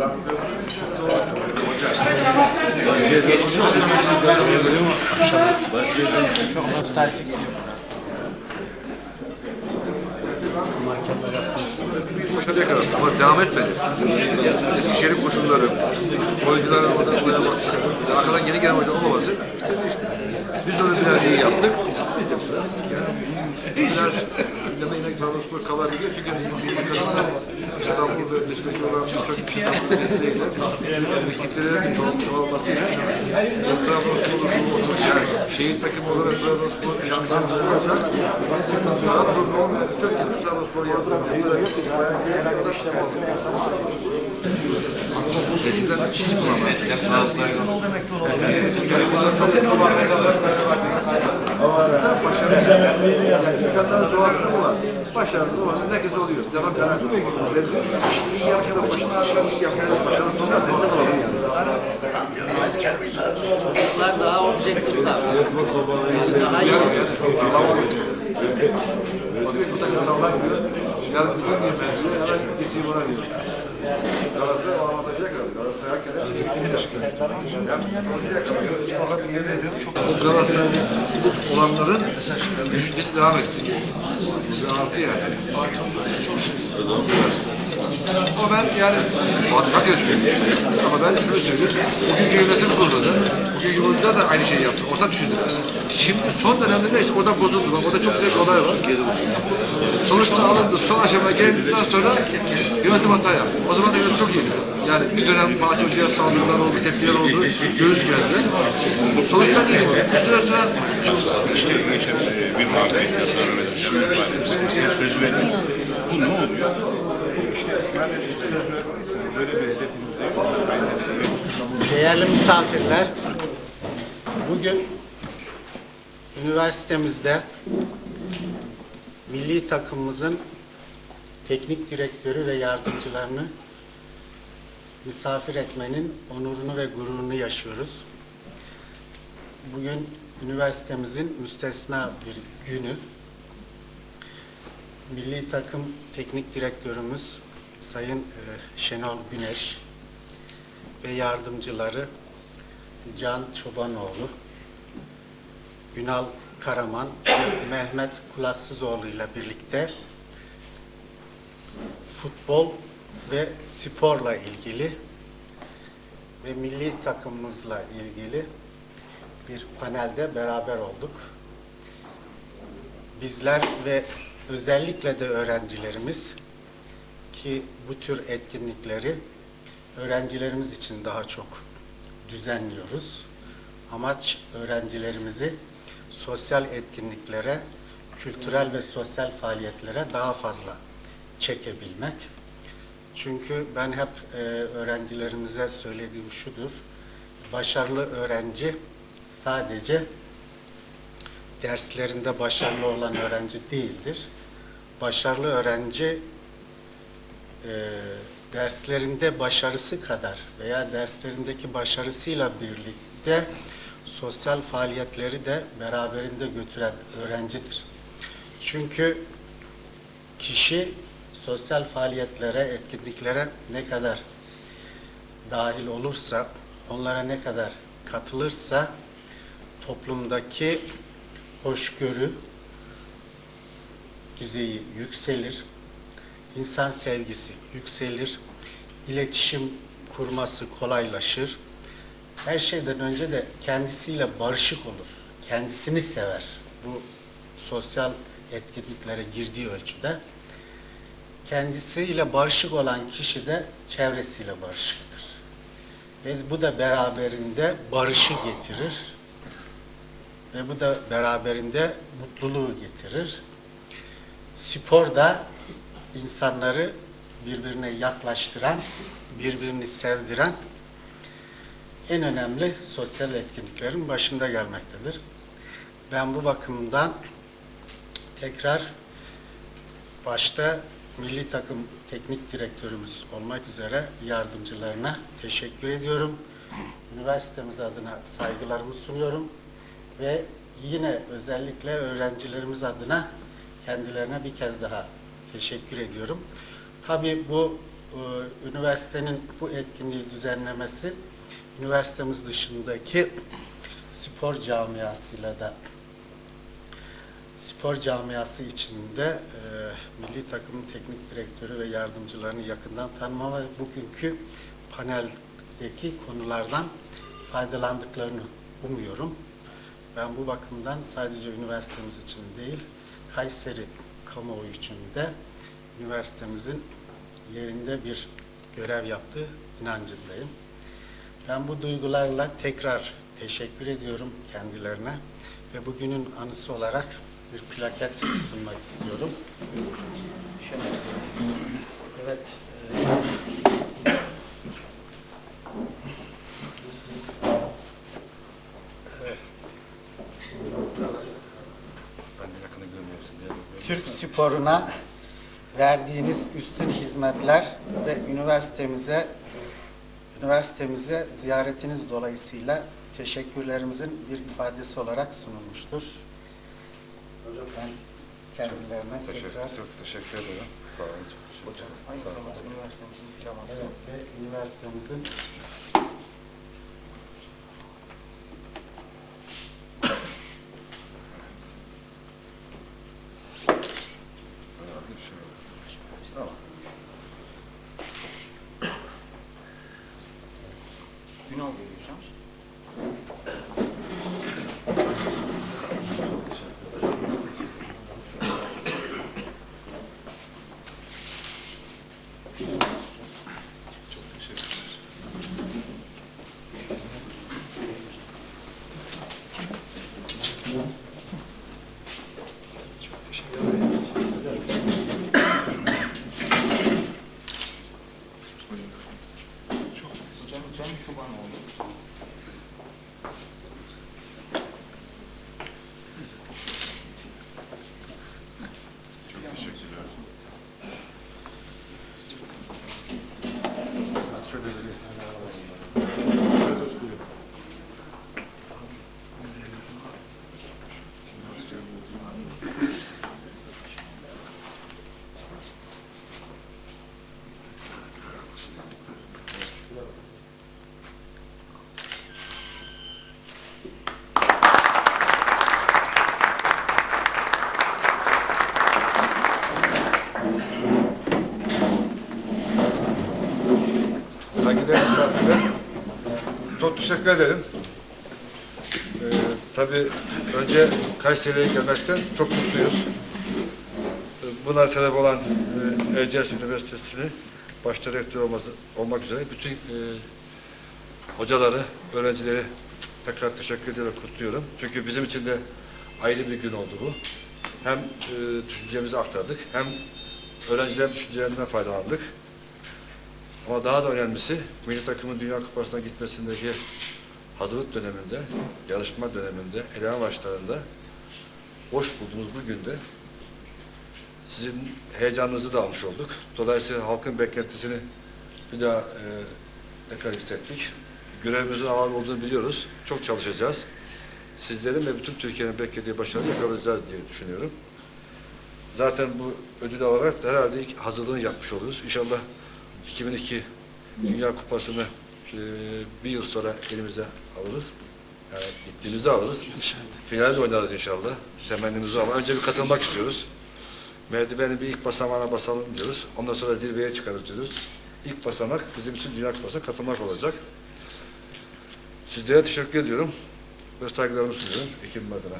Çok kadar ama devam etmedi. Eskişehir'in koşulları, oyuncuların orada oynamak işte, arkadan yeni gelen oyuncu olmaması işte işte. Biz de öyle biraz iyi yaptık. Biz de gittik yani. Biraz yine yine Trabzonspor kalabiliyor çünkü bizim kadınlar İstanbul ve dıştaki olan birçok kişinin desteğiyle kitlelerin çoğal, çoğalmasıyla Trabzonspor'un yani şehir takımı olarak Trabzonspor şampiyonası olacak. Trabzon'da olmayan çok kötü Trabzonspor yapıyor. Bayağı bir kadar işlem oldu. Eskiden hiç bulamaz. İnsanların doğasında bu var. Başarılı doğası herkes oluyor. Zaman garanti mi? İşte iyi yapken de başına aşağı iyi yapken de başarılı olmak destek olalım yani. Çocuklar daha objektif davranıyor. Daha iyi. O diyor ki bu takım adamlar diyor. Yarın bizim bir mevzu, yarın geçeyim ona diyor. Galatasaray o avantajı Galatasaray'ın olanların düşüncesi devam etsin. Bir artı yani. Ama ben yani hak ediyorum. Ama ben şunu söyleyeyim. Bugünkü yönetim kurulu da, bugünkü yolcular da aynı şeyi yaptı. Ortak düşündü. Şimdi son dönemde de işte orada bozuldu. Bak orada çok güzel bir olay var. Sonuçta alındı. Son aşamaya geldikten sonra yönetim hata yaptı. O zaman da yönetim çok iyiydi. Yani bir dönem Fatih Hoca'ya saldırılar oldu, tepkiler oldu. Göğüs geldi. Sonuçta. Bir süre sonra İşte geçen e, bir madde öğreticiler söz verin. Bu ne oluyor? İşte yani söz verdiyseniz böyle bir hedefimizde yok. Değerli misafirler, bugün üniversitemizde milli takımımızın teknik direktörü ve yardımcılarını misafir etmenin onurunu ve gururunu yaşıyoruz. Bugün üniversitemizin müstesna bir günü. Milli takım teknik direktörümüz Sayın e, Şenol Güneş, ve yardımcıları Can Çobanoğlu, Ünal Karaman ve Mehmet Kulaksızoğlu ile birlikte futbol ve sporla ilgili ve milli takımımızla ilgili bir panelde beraber olduk. Bizler ve özellikle de öğrencilerimiz ki bu tür etkinlikleri öğrencilerimiz için daha çok düzenliyoruz. Amaç öğrencilerimizi sosyal etkinliklere, kültürel ve sosyal faaliyetlere daha fazla çekebilmek. Çünkü ben hep e, öğrencilerimize söylediğim şudur. Başarılı öğrenci sadece derslerinde başarılı olan öğrenci değildir. Başarılı öğrenci e, derslerinde başarısı kadar veya derslerindeki başarısıyla birlikte sosyal faaliyetleri de beraberinde götüren öğrencidir. Çünkü kişi sosyal faaliyetlere, etkinliklere ne kadar dahil olursa, onlara ne kadar katılırsa toplumdaki hoşgörü düzeyi yükselir, insan sevgisi yükselir, iletişim kurması kolaylaşır. Her şeyden önce de kendisiyle barışık olur, kendisini sever. Bu sosyal etkinliklere girdiği ölçüde kendisiyle barışık olan kişi de çevresiyle barışıktır. Ve bu da beraberinde barışı getirir. Ve bu da beraberinde mutluluğu getirir. Spor da insanları birbirine yaklaştıran, birbirini sevdiren en önemli sosyal etkinliklerin başında gelmektedir. Ben bu bakımdan tekrar başta milli takım teknik direktörümüz olmak üzere yardımcılarına teşekkür ediyorum. Üniversitemiz adına saygılarımı sunuyorum ve yine özellikle öğrencilerimiz adına kendilerine bir kez daha teşekkür ediyorum. Tabii bu e, üniversitenin bu etkinliği düzenlemesi üniversitemiz dışındaki spor camiasıyla da spor camiası içinde e, milli takımın teknik direktörü ve yardımcılarını yakından tanıma ve bugünkü paneldeki konulardan faydalandıklarını umuyorum. Ben bu bakımdan sadece üniversitemiz için değil, Kayseri kamuoyu için de üniversitemizin yerinde bir görev yaptığı inancındayım. Ben bu duygularla tekrar teşekkür ediyorum kendilerine ve bugünün anısı olarak bir plaket sunmak istiyorum. Evet. e. Ben de yakını görmüyorsun diye. Türk sporuna verdiğiniz üstün hizmetler ve üniversitemize üniversitemize ziyaretiniz dolayısıyla teşekkürlerimizin bir ifadesi olarak sunulmuştur. Ben kendilerine Teşekkür, tekrar çok teşekkür ederim. Sağ olun. Çok teşekkür ederim. Aynı Sağ olun. zamanda üniversitemizin diploması. evet, ve üniversitemizin Tamam. Ünal görüyorsunuz. Çok teşekkürler. Çok teşekkür ederim. Cem, Cem Şubanoğlu. Çok teşekkürler. Şöyle bir Misafirler, çok teşekkür ederim. Ee, tabii önce Kayseri'ye gelmekten çok mutluyuz. Buna sebep olan e, Erciyes Üniversitesi'ni başta rektör olması, olmak üzere bütün e, hocaları, öğrencileri tekrar teşekkür ederek kutluyorum. Çünkü bizim için de ayrı bir gün oldu bu. Hem e, düşüncemizi aktardık, hem öğrencilerin düşüncelerinden faydalandık. Ama daha da önemlisi milli takımın Dünya Kupası'na gitmesindeki hazırlık döneminde, yarışma döneminde, eleman maçlarında boş bulduğumuz bu günde sizin heyecanınızı da almış olduk. Dolayısıyla halkın beklentisini bir daha e, tekrar hissettik. Görevimizin ağır olduğunu biliyoruz. Çok çalışacağız. Sizlerin ve bütün Türkiye'nin beklediği başarıyı yakalayacağız diye düşünüyorum. Zaten bu ödül alarak herhalde ilk hazırlığını yapmış oluruz. İnşallah 2002 Dünya Kupası'nı e, bir yıl sonra elimize alırız. Yani gittiğimizde alırız. Finalde oynarız inşallah. Temennimizi ama önce bir katılmak istiyoruz. Merdivenin bir ilk basamağına basalım diyoruz. Ondan sonra zirveye çıkarız diyoruz. İlk basamak bizim için Dünya Kupası'na katılmak olacak. Sizlere teşekkür ediyorum ve saygılarımı sunuyorum ekibim adına.